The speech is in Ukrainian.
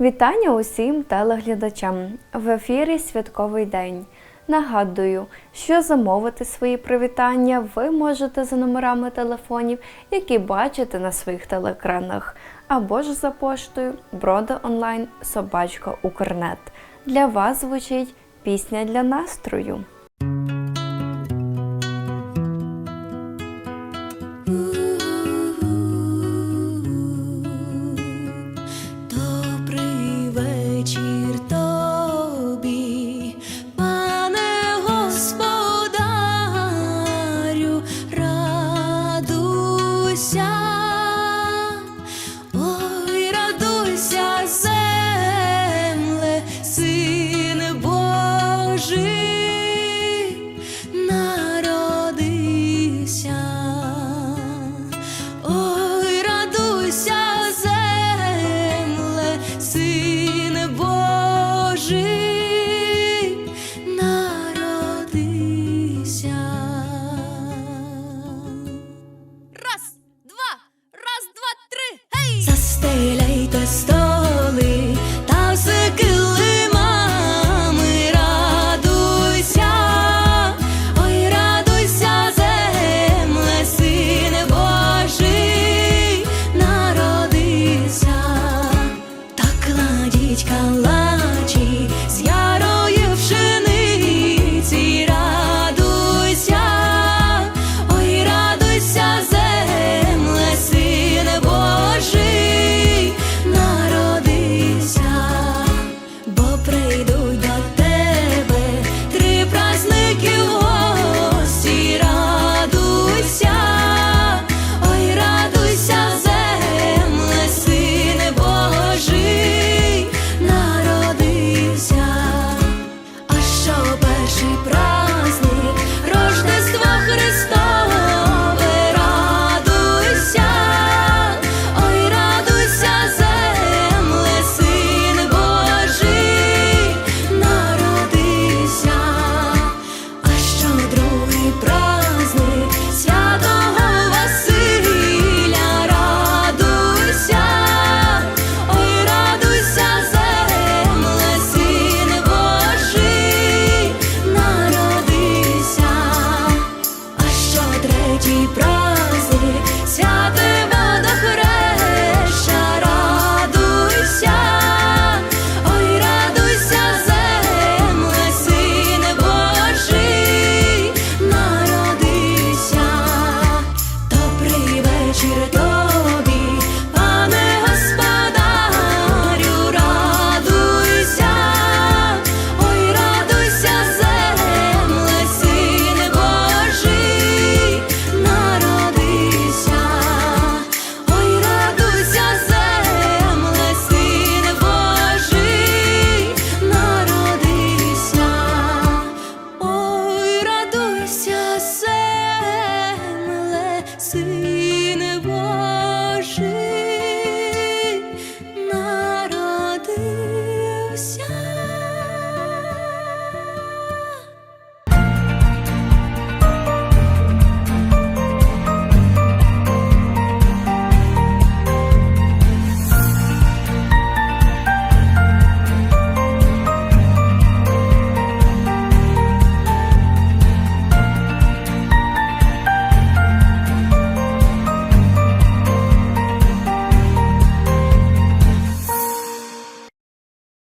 Вітання усім телеглядачам! В ефірі Святковий день. Нагадую, що замовити свої привітання ви можете за номерами телефонів, які бачите на своїх телекранах. або ж за поштою брода онлайн собачка Укрнет. Для вас звучить пісня для настрою. 想。житті прав.